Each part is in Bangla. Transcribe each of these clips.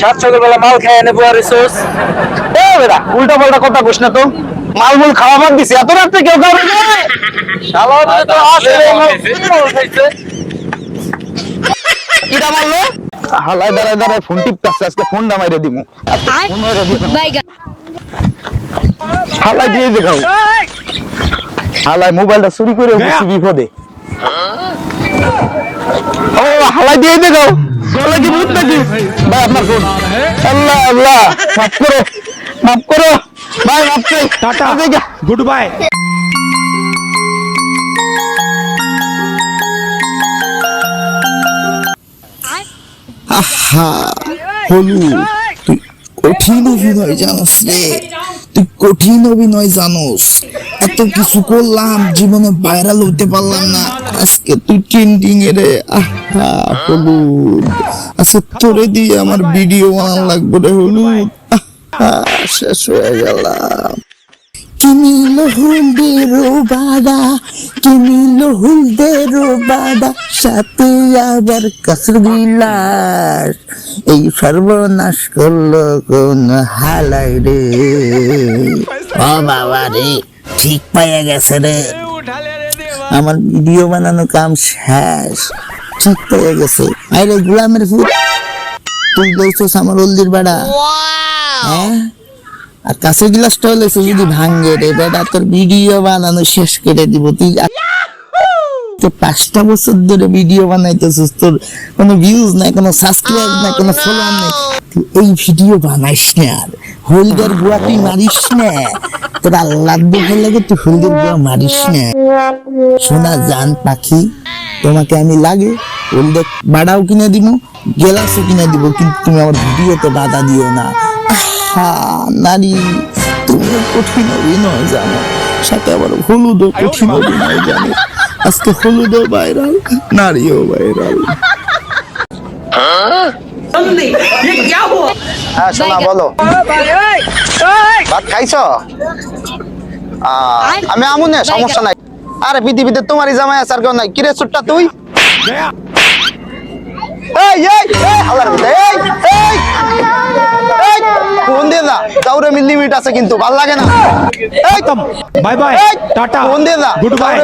সাত সকালবেলা মাল খাই এনে বুয়া রিসোর্স? এ উল্টা পাল্টা কথা কইস না তো। মাল মুল খাওয়া বাদ দিছি, এত রাত্রে কেউ খাবে তো আসে কিরা মারলো? হালাই দাঁড়ায় দাঁড়ায় ফোন টিপতেছে আজকে ফোন নামাইরে দিমু। ফোন মাইরে দিমু। হালাই দিয়ে দেখাও। হালাই মোবাইলটা চুরি করে বসে বিপদে। ও হালাই দিয়ে দেখাও। গলা কি ভূত নাকি। ভাই আপনার ফোন। আল্লাহ আল্লাহ। মাফ করো। মাফ করো। ভাই মাফ করো। টাটা। Good bye. আহা হলু। তুই কঠিন অভিনয় জানোস রে। তুই কঠিন অভিনয় জানোস। এত কিছু করলাম, জীবনে ভাইরাল হতে পারলাম না। আজকে তুই ট্রেন্ডিং এ রে। আহা হলুদ আজকে তোরে দিয়ে আমার ভিডিও বানানো লাগবে রে হলুদ আহা শেষ হয়ে গেলাম। কিনিল হুলদেরো বাদা কিনিল হুলদেরো বাদা সাথে আবার বিলাস। এই সর্বনাশ করল কোন হালাই রে। ও বাবা রে ঠিক পাইয়া গেছে রে। আমার ভিডিও বানানো কাম শেষ ঠিক পাইয়া গেছে। আরে গোলামের ফুল তুই বলছিস আমার হলদির বাড়া। হ্যাঁ? আর কাছে গ্লাসটা হলে যদি ভাঙ্গে রে বেটা তোর ভিডিও বানানো শেষ করে দিব। তুই তো পাঁচটা বছর ধরে ভিডিও বানাইতেছিস তোর কোনো ভিউজ নাই কোনো সাবস্ক্রাইব নাই কোনো ফলোয়ার নাই। তুই এই ভিডিও বানাইস না আর। হলদের বুয়া তুই মারিস না। তোর আল্লাহ দেখে লাগে তুই হলদের বুয়া মারিস না। সোনা জান পাখি তোমাকে আমি লাগে হলদার বাড়াও কিনে দিব গেলাসও কিনে দিব কিন্তু তুমি আমার ভিডিওতে বাধা দিও না। আহা নারী। তুমি কঠিন অভিনয় জানো। সাথে আবার হলুদও কঠিন অভিনয় জানো। আজকে হলুদও ভাইরাল নারীও ভাইরাল হ্যাঁ শোনা বলো। ভাত খাইছ? আহ, আমি আমু না সমস্যা নাই। আরে পৃথিবীতে তোমারই জামাই আছে আর কেউ নাই। কিরে চুট্টা তুই? এই এই এই হালার মিল লিমিট আছে কিন্তু ভালো লাগে না। এই বাই বাই টাটা ফোন দিয়ে যা গুড বাই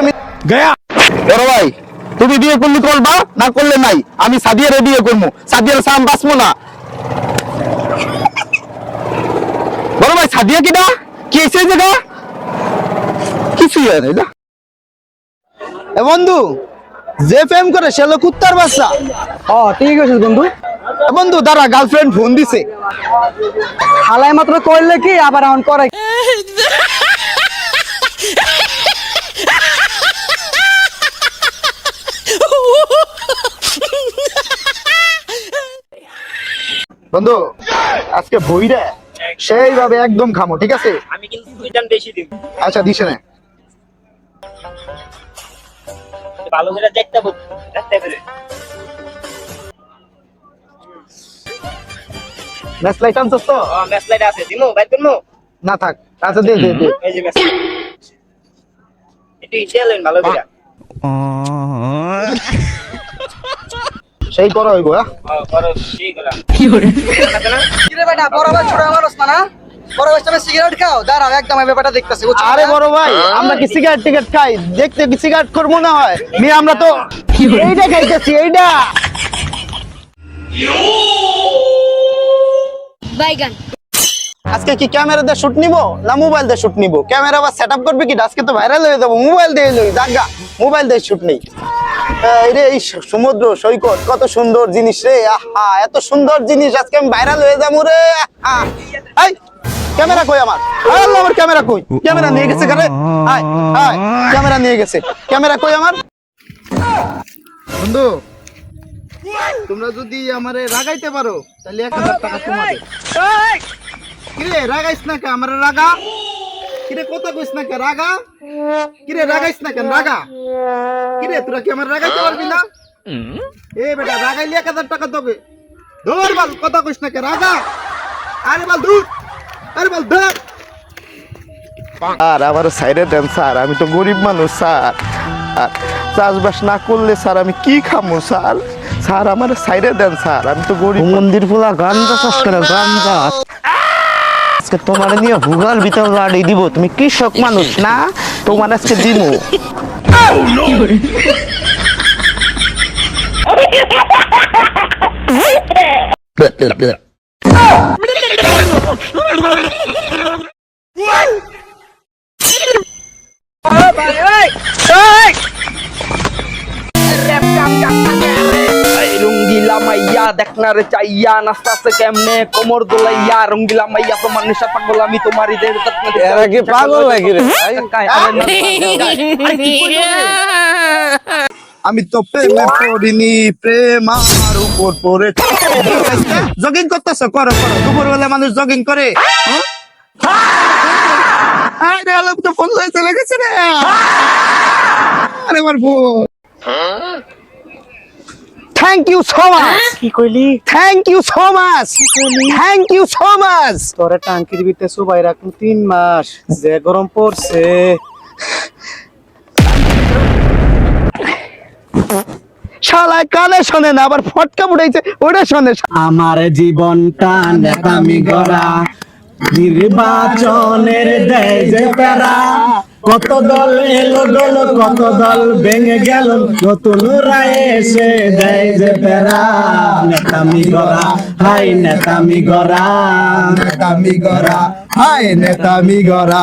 গয়া। বড় ভাই তুমি বিয়ে করলে করবা? না করলে নাই। আমি সাদিয়ারে বিয়ে করব সাদিয়ার সাম বাঁচবো না। বড় ভাই সাদিয়া কিনা কি এসে জায়গা? কিছুই হয় না। এ বন্ধু যে প্রেম করে সে লোক কুত্তার বাচ্চা। ও ঠিক আছে বন্ধু। বন্ধু দাঁড়া গার্লফ্রেন্ড ফোন দিছে। হালাই মাত্র করলে কি আবার এমন করে? বন্ধু আজকে বইরে সেইভাবে একদম খামো ঠিক আছে? আমি কিন্তু দুইটান বেশি দিব। আচ্ছা দিছে না। ভালো করে দেখতে ম্যাচ লাইট আনছস তো? ম্যাচ লাইট আছে। দিমু বাইর করমু? না থাক। আচ্ছা দে দে দে। এই যে ম্যাচ ইসেলেন ভালো করে সেই করা হইব হ্যাঁ? করো ঠিক করা। কিরে? বেটা বড় ভাই ছোট মানুষ না না? বড় ভাই তুমি সিগারেট খাও? দাঁড়াও একদম এই ব্যাপারটা দেখতেছি আরে বড় ভাই আমরা কি সিগারেট টিকেট খাই? দেখতে কি সিগারেট করব না হয়? মি আমরা তো এইটা খাইতেছি এইটা। বাইগান। আজকে কি ক্যামেরা দিয়ে শুট নিব না মোবাইল দিয়ে শুট নিব? ক্যামেরা আবার সেটআপ করবে কি? আজকে তো ভাইরাল হয়ে যাব। মোবাইল দিয়ে লই জাগা মোবাইল দিয়ে শুট নেই। রে এই সমুদ্র সৈকত কত সুন্দর জিনিস রে আহা এত সুন্দর জিনিস আজকে আমি ভাইরাল হয়ে যাব রে আহা। এই ক্যামেরা কই আমার? আরে আল্লাহ, আমার ক্যামেরা কই? ক্যামেরা নিয়ে গেছে কারে হাই হাই ক্যামেরা নিয়ে গেছে। ক্যামেরা কই আমার? বন্ধু তোমরা যদি আমারে রাগাইতে পারো তাহলে এক হাজার টাকা তোমাদের। কিরে রাগাইস না কে আমার রাগা? কিরে কথা কইস না কে রাগা? কিরে রাগাইস না কেন? রাগা? কিরে তোরা কি আমার রাগাইতে পারবি না? এ বেটা রাগাইলি এক হাজার টাকা তোকে। ধর বাল কথা কইস না কে রাগা? আরে বাল ধুর! আরে বাল ধর! আর আমার সাইডে দেন স্যার। আমি তো গরিব মানুষ স্যার। চাষবাস না করলে স্যার আমি কি খামো স্যার? স্যার আমার সাইডে দেন স্যার আমি তো গরিব মন্দির ফুলা গাঞ্জা চাষ করে গাঞ্জা। আজকে তোমার নিয়ে ভূগোল ভিতর গাড়ি দিব তুমি কৃষক মানুষ না? তোমার আজকে দিব। রঙ্গিলা রে চাইয়া নাস্তা আছে কেমনে? কোমর দোলাইয়া রঙ্গিলা মাইয়া তোমার নেশা পাগল আমি তোমার এরা কি পাগল নাকি রে? আমি তো প্রেমে পড়িনি প্রেম আমার উপর পড়ে জগিং করতেছ? করো করো। দুপুর বেলা মানুষ জগিং করে। আরে আলাপ তো ফোন হয়ে চলে গেছে রে। আরে আমার বোন। থ্যাংক ইউ সো মাচ কি কইলি? Thank you so much thank you so much তোরে টাঙ্কির ভিতরে সুবাই রাখুন তিন মাস। যে গরম পড়ছে। শালা কানে শোনে না আবার ফটকা উঠাইছে ওটা শোনে আমার জীবনটা নেতামি গড়া। নির্বাচনের দেয় যে প্যারা। কত দল এলো দল, কত দল ভেঙে গেল। নতুন রায় এসে দেয় যে পেরা নেতামি গড়া হাই নেতামি গড়া। নেতামি গড়া হাই নেতামি গড়া।